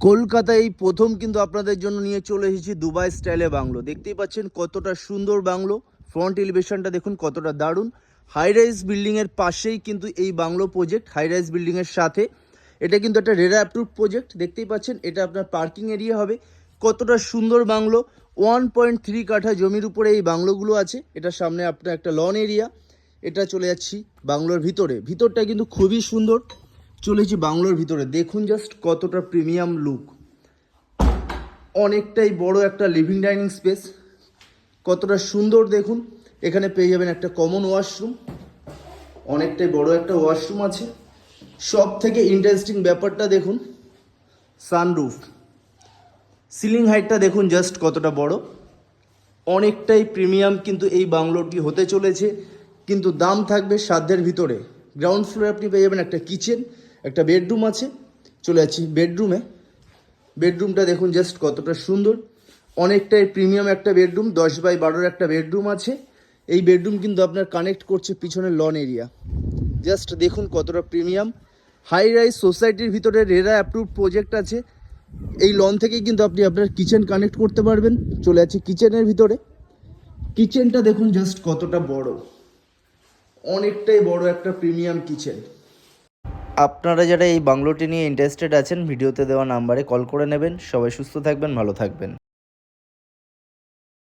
কলকাতায় এই প্রথম কিন্তু আপনাদের জন্য নিয়ে চলে এসেছি দুবাই স্টাইলে বাংলো। দেখতেই পাচ্ছেন কতটা সুন্দর বাংলো। ফ্রন্ট এলিভেশনটা দেখুন কতটা দারুণ। হাই রাইজ বিল্ডিংয়ের পাশেই কিন্তু এই বাংলো প্রজেক্ট হাই রাইজ বিল্ডিংয়ের সাথে। এটা কিন্তু একটা রেরা অ্যাপ্রুভ প্রজেক্ট দেখতেই পাচ্ছেন এটা আপনার পার্কিং এরিয়া হবে। কতটা সুন্দর বাংলো। ওয়ান পয়েন্ট থ্রি কাঠা জমির উপরে এই বাংলোগুলো আছে। এটার সামনে আপনার একটা লন এরিয়া এটা চলে যাচ্ছি বাংলোর ভিতরে। ভিতরটা কিন্তু খুবই সুন্দর। চলেছি বাংলোর ভিতরে। দেখুন জাস্ট কতটা প্রিমিয়াম লুক অনেকটাই বড় একটা লিভিং ডাইনিং স্পেস কতটা সুন্দর দেখুন। এখানে পেয়ে যাবেন একটা কমন ওয়াশরুম অনেকটাই বড় একটা ওয়াশরুম আছে। সব থেকে ইন্টারেস্টিং ব্যাপারটা দেখুন সানরুফ সিলিং হাইটটা দেখুন জাস্ট কতটা বড়। অনেকটাই প্রিমিয়াম কিন্তু এই বাংলোটি হতে চলেছে। কিন্তু দাম থাকবে সাধ্যের ভিতরে। গ্রাউন্ড ফ্লোরে আপনি পেয়ে যাবেন একটা কিচেন একটা বেডরুম আছে, চলে যাচ্ছি বেডরুমে বেডরুমটা দেখুন জাস্ট কতটা সুন্দর। অনেকটাই প্রিমিয়াম একটা বেডরুম দশ বাই বারোর একটা বেডরুম আছে। এই বেডরুম কিন্তু আপনার কানেক্ট করছে পিছনের লন এরিয়া জাস্ট দেখুন কতটা প্রিমিয়াম হাই রাইজ সোসাইটির ভিতরে রেরা অ্যাপ্রুভ প্রজেক্ট আছে। এই লন থেকেই কিন্তু আপনি আপনার কিচেন কানেক্ট করতে পারবেন। চলে যাচ্ছে কিচেনের ভিতরে। কিচেনটা দেখুন জাস্ট কতটা বড়। অনেকটাই বড় একটা প্রিমিয়াম কিচেন আপনারা যারা এই বাংলোটি নিয়ে ইন্টারেস্টেড আছেন, ভিডিওতে দেওয়া নাম্বারে কল করে নেবেন। সবাই সুস্থ থাকবেন, ভালো থাকবেন।